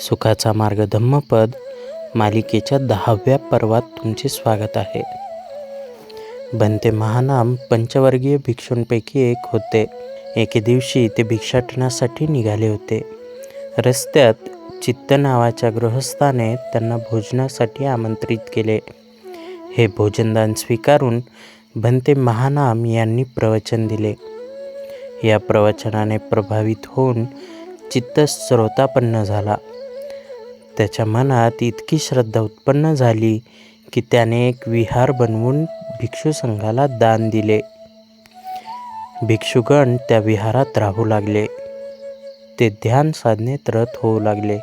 सुखाचा मार्ग धम्मपद मालिकेच्या दहाव्या पर्वात तुमचे स्वागत आहे. बनते महानाम पंचवर्गीय भिक्षूंपैकी एक होते. एके दिवशी ते भिक्षाटनासाठी निघाले होते. रस्त्यात चित्त नावाच्या गृहस्थाने त्यांना भोजनासाठी आमंत्रित केले. हे भोजनदान स्वीकारून भंते महानाम यांनी प्रवचन दिले. या प्रवचनाने प्रभावित होऊन चित्त स्रोतापन्न झाला. त्याच्या मनात इतकी श्रद्धा उत्पन्न झाली की त्याने एक विहार बनवून भिक्षू संघाला दान दिले. भिक्षुगण त्या विहारात राहू लागले. ते ध्यान साधनेत रत होऊ लागले.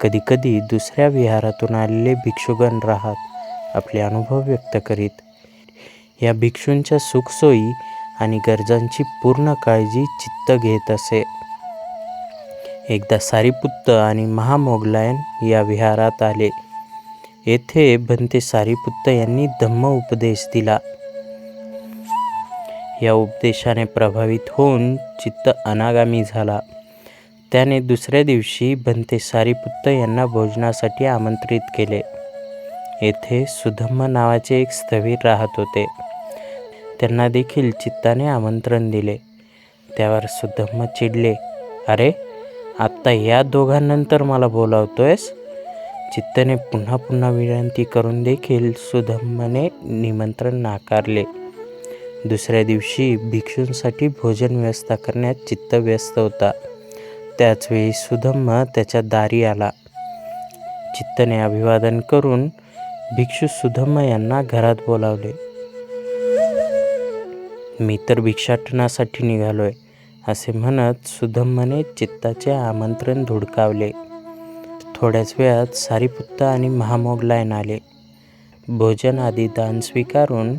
कधीकधी दुसऱ्या विहारातून आलेले भिक्षुगण राहत आपले अनुभव व्यक्त करीत. या भिक्षूंच्या सुखसोयी आणि गरजांची पूर्ण काळजी चित्त घेत असे. एकदा सारीपुत्त आणि महामोगलायन या विहारात आले. येथे बनते सारीपुत्त यांनी धम्म उपदेश दिला. या उपदेशाने प्रभावित होऊन चित्त अनागामी झाला. त्याने दुसऱ्या दिवशी बनते सारीपुत्त यांना भोजनासाठी आमंत्रित केले. येथे सुधम्म नावाचे एक स्थवीर राहत होते. त्यांना देखील चित्ताने आमंत्रण दिले. त्यावर सुधम्म चिडले अरे आत्ता या दोघांनंतर मला बोलावतोयस? चित्तने पुन्हा पुन्हा विनंती करून देखील सुधम्मने निमंत्रण नाकारले. दुसऱ्या दिवशी भिक्षूंसाठी भोजन व्यवस्था करण्यात चित्त व्यस्त होता. त्याचवेळी सुधम्म त्याच्या दारी आला. चित्तने अभिवादन करून भिक्षू सुधम्म यांना घरात बोलावले. मी तर भिक्षाटनासाठी निघालोय असे म्हणत सुधम्मने चित्ताचे आमंत्रण धुडकावले. थोड्याच वेळात सारीपुत्त आणि महामोगलायन आले. भोजन आदी दान स्वीकारून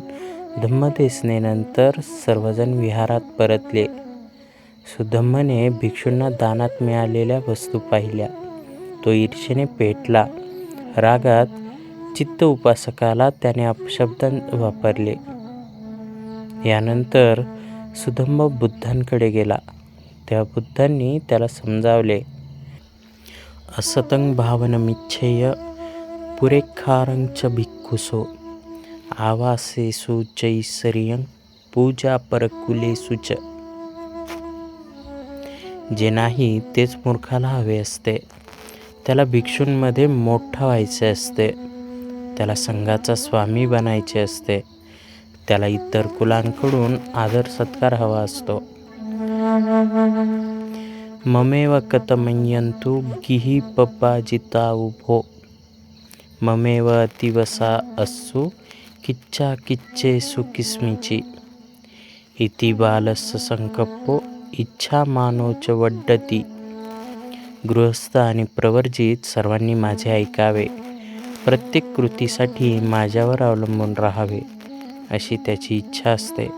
धम्मदेसनेनंतर सर्वजण विहारात परतले. सुधम्मने भिक्षूंना दानात मिळालेल्या वस्तू पाहिल्या. तो ईर्षेने पेटला. रागात चित्त उपासकाला त्याने अपशब्द वापरले. यानंतर सुधम्म बुद्धांकडे गेला. त्या बुद्धांनी त्याला समजावले असतंग भावनमिच्छेय पुरेखारंच भिक्खुसो आवासेसु चैसरियं पूजा परकुलेसु च। जे नाही तेच मूर्खाला हवे असते. त्याला भिक्षूंमध्ये मोठा व्हायचे असते. त्याला संघाचा स्वामी बनायचे असते. त्याला इतर कुलांकडून आदर सत्कार हवा असतो. ममेव कतमयंतु गिही पप्पाजिता उभो. ममेव अतिवसा अस्सु किच्चा किच्चेसु किस्मिची. इति बालस्य संकप्पो इच्छा मानोच वड्डती गृहस्थ आणि प्रवर्जित सर्वांनी माझे ऐकावे. प्रत्येक कृतीसाठी माझ्यावर अवलंबून राहावे अशी त्याची इच्छा असते.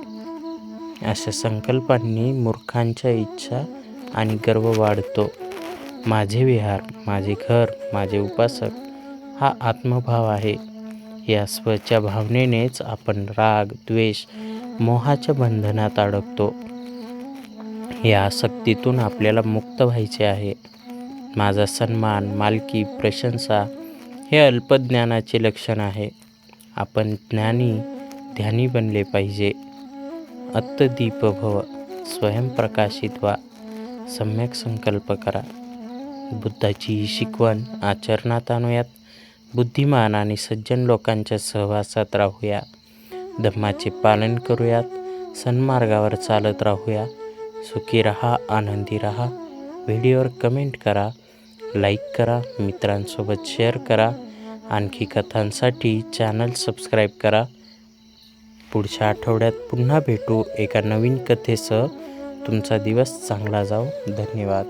अशा संकल्पांनी मूर्खांच्या इच्छा आणि गर्व वाढतो. माझे विहार माझे घर माझे उपासक हा आत्मभाव आहे. या स्वच्या भावनेनेच आपण राग द्वेष मोहाच्या बंधनात अडकतो. या आसक्तीतून आपल्याला मुक्त व्हायचे आहे. माझा सन्मान मालकी प्रशंसा हे अल्पज्ञानाचे लक्षण आहे. आपण ज्ञानी ध्यानी बनले पाहिजे. अत्तदीप भव स्वयंप्रकाशित व्हा. सम्यक संकल्प करा. बुद्धाची ही शिकवण आचरणात आणूयात. बुद्धिमान आणि सज्जन लोकांच्या सहवासात राहूया. धम्माचे पालन करूयात. सन्मार्गावर चालत राहूया. सुखी रहा आनंदी रहा। व्हिडिओवर कमेंट करा लाईक करा मित्रांसोबत शेअर करा। आणखी कथांसाठी चॅनल सबस्क्राईब करा। पुढच्या आठवड्यात पुन्हा भेटू एका नवीन कथेसह. तुमचा दिवस चांगला जाओ धन्यवाद.